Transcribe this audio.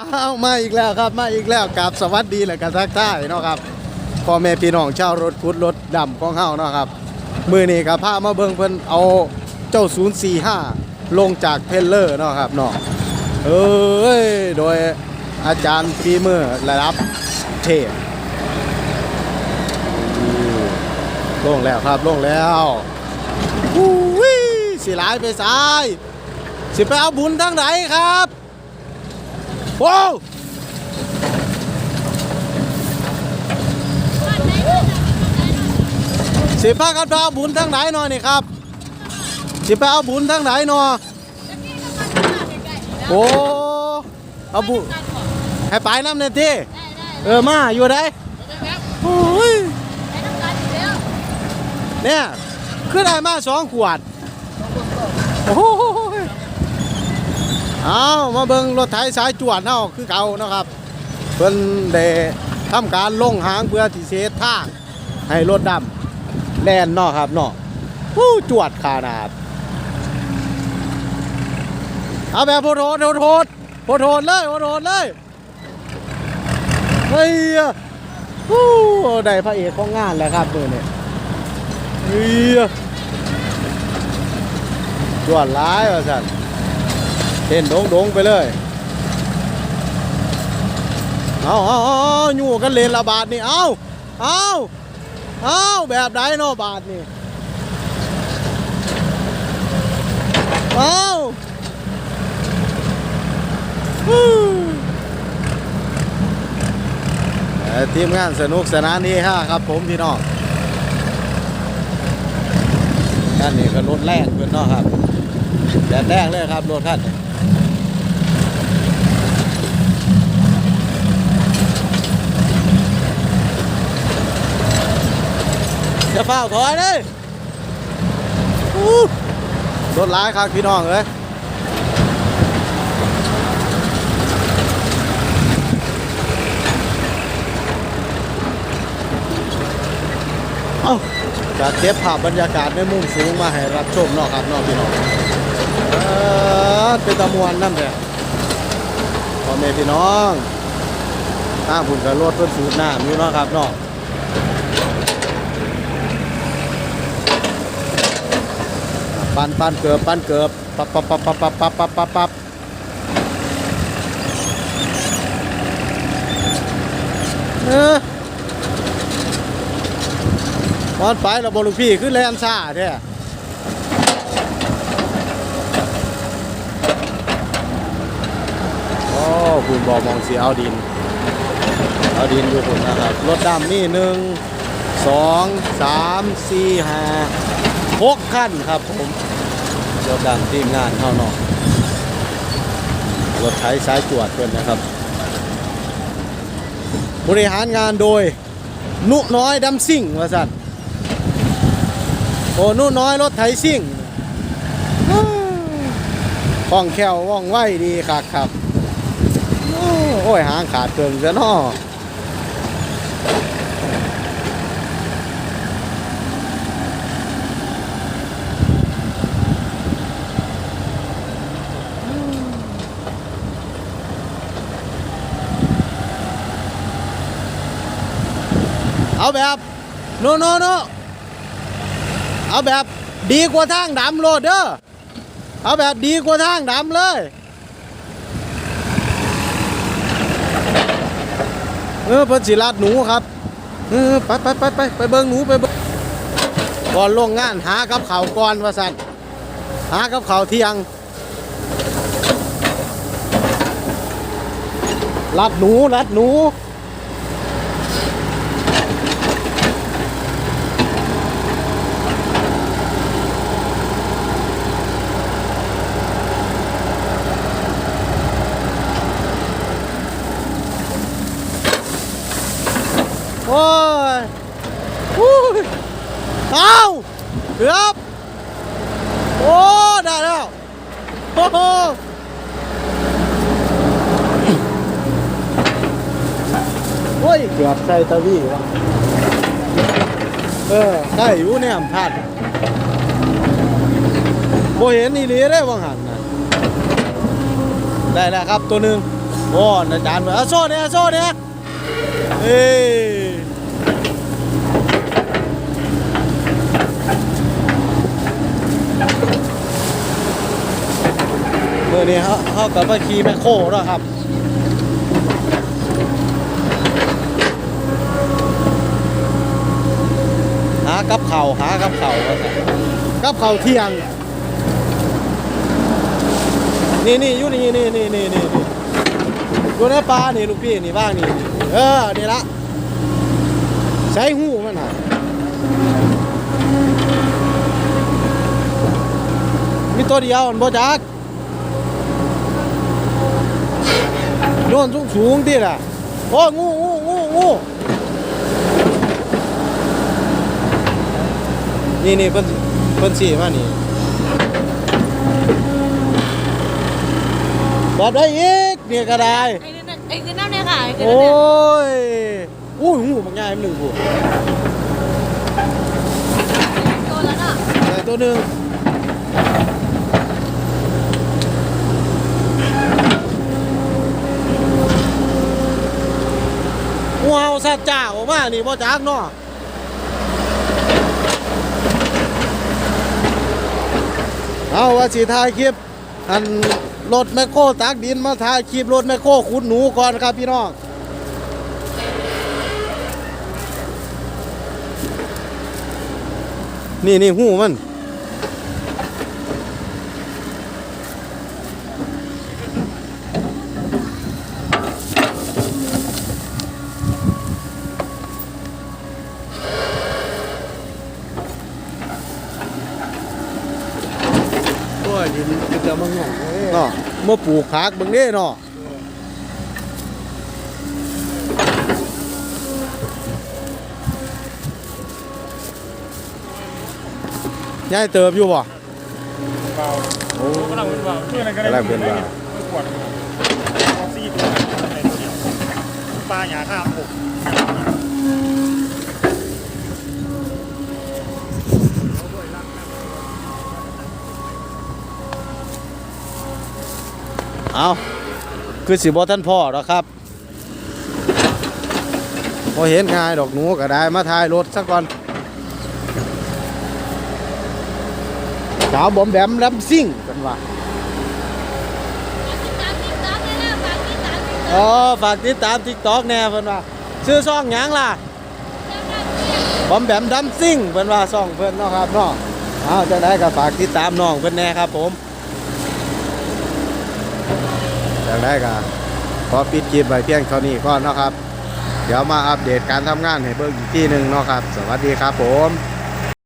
อ้าวมาอีกแล้วครับมาอีกแล้วกับสวัสดีและกันทักทายเนาะครับพ่อแม่พี่น้องชาวรถพุดรถดำของเฮาเนาะครับมือนี้กับพามาเบิ่งเพิ่นเอาเจ้า 045 ลงจากเพลเลอร์เนาะครับเนาะเอ้ยโดยอาจารย์ฟีมือระดับเทพลงแล้วครับลงแล้วอู้วิสิหลายไปซ้าย สิไปเอาบุญทางไหนครับ โอ้สิพากันไปเอาบุญทางไหนหน่อยนี่ครับ สิไปเอาบุญทางไหนหนอโอ้เอาบุญให้ไปน้ำเนี่ยที่เออมาอยู่ได้โอ้ยเนี่ยขึ้นได้มาสองขวดโอ้โห เอามาเบิงรถไถสายจวดเฮาคือเก่านะครับเพิ่นได้ทำการลงหางเพื่อที่เสททางให้รถดำแล่นเนาะครับเนาะผู้จวดขนาดเอาแบบโหดโหดโหดโหดโหดโหดเลยโหดโหดเลยเฮ้ยฮู้ได้พระเอกของงานแล้วครับมือนี้เฮ้ยจวดร้ายว่าสัน ต้นโดงดงๆไปเลย เอาเอาเอาอาอยู่กันเลนละบาทนี่ เอาเอาเอาแบบไดเนบาทนี่ เอาฮู้เอ่อทีมงานสนุกสนานนี่ฮะครับผมพี่น้องท่านนี่ก็รถแรงเพื่อนเนาะครับแดดแดงเลยครับรถท่าน จะเฝ้าถอยเลยอู้รถร้ายครับพี่น้องเลยเอ้าจะเก็บภาพบรรยากาศในมุมสูงมาให้รับชมเนาะครับเนาะพี่น้องเออเป็นตะมวนนั่นแหละพ่อแม่พี่น้องถ้าบุญกับรถเพิ่นสูดน้ำอยู่เนาะครับเนาะ ปันปันเกือบปันเกือบปับปับปับปับปับปับปับปับปับเออวันไปเราบลูกพี่ขึ้นแลนซ่าแท้โอ้คุณบอกมองสีเอาดิน เอาดินอยู่ผมนะครับ รถดำนี่หนึ่งสองสามสี่ห้า หกขั้นครับผมรถดำทีมงานเข้านอกรถไถสายจวดเพื่อนนะครับ บริหารงานโดย นุน้อยดำซิ่งว่าสัตว์โอ้นุน้อยรถไถซิ่งคล่องแคล่วว่องไวดีครับครับ โอ้ยหางขาดเกินซะนา เอาแบบโนโนโนเอาแบบดีกว่าทางดำโลดเด้อเอาแบบดีกว่าทางดำเลยเออเพิ่นสิลาดหนูครับเออไปไปไปไปไปเบิ่งหนูไปเบิ่งก่อนลงงานหากับเขาก่อนว่าสันหากับเขาเที่ยงลัดหนูลัดหนูโอ้ ยอู้ยเอาเกือบโอ้ ได้แล้วโอ้โหโอ้ยเกือบใส่ตะวี่วะเออ ได้อยู่เนี่ยพลาดโบเห็นอีหลีได้วังหันนะได้แล้วครับตัวหนึ่งโอ้อาจารย์เพิ่นเอาโซ่เนี่ยเอาโซ่เนี่ยเอ้ยเมื่อ นี้เขาเขากับมาขี่แมคโครเนาะครับหากับเข่าหากับเข่ากับเข่าเที่ยง นี่นี่อยู่นี่นี่นี่นี่นี่นี่อยู่ในป่านี่ลูกพี่นี่บ้างนี่เออนี่ละใช้หูมันนะมีตัวเดียวมันบ่จัก โน่นสูงสูงๆติล่ะโอ้งูงูงูงูนี่นี่เพิ่นเพิ่นสีมานี่แบบได้อีกเนี่ยก็ได้ไอ้นี่น่ะไอ้คือน้ำเนี่ยค่ะไอ้คือโอ้น้ำเนี่ยยอู้หูบางอย่างหนึ่งผู้โดนแล้วน่ะแต่ตัวหนึ่งว้าวสัตว์จ้าออกมา นี่บ่จักเนาะเอาว่าสิถ่ายคลิปอันรถแมคโครตักดินมาถ่ายคลิปรถแมคโครขุดหนูก่อนครับพี่น้องนี่นี่หูมัน จะมังงงเนาะมปลูกผักบิ่งเด้เนาะยายเติบอยู่บ่เบาโอ้ก็เราเป็นเบาช่วยอะไรก็ได้อะไรเป็นเบาปวดออกซิเจนอะไรเดียวปลาหยาข้ามผม เอาคือสิบ่ท่านพ่อหรอกครับพอเห็นง่ายดอกหนูก็ได้มาถ่ายรถสักก่อนสาวบอมแบมแลมซิ่งกันว่าติดตามติดตามเลยนะฝากติดตามติดตามอ๋อฝากติดตามทิกตอกแน่เพิ่นว่าชื่อซ่องหยังล่ะแล้วก็เสียงบอมแบมดัมซิ่งเพิ่นว่าซ่องเพิ่นเนาะครับเนาะเอาจังไดก็ฝากติดตามน้องเพิ่นแน่ครับผม จังไดก็ขอปิดคลิปไว้เพียงเท่านี้ก่อนนะครับ เดี๋ยวมาอัปเดตการทำงานให้เบิ่งอีกที่หนึ่งเนาะครับ สวัสดีครับผม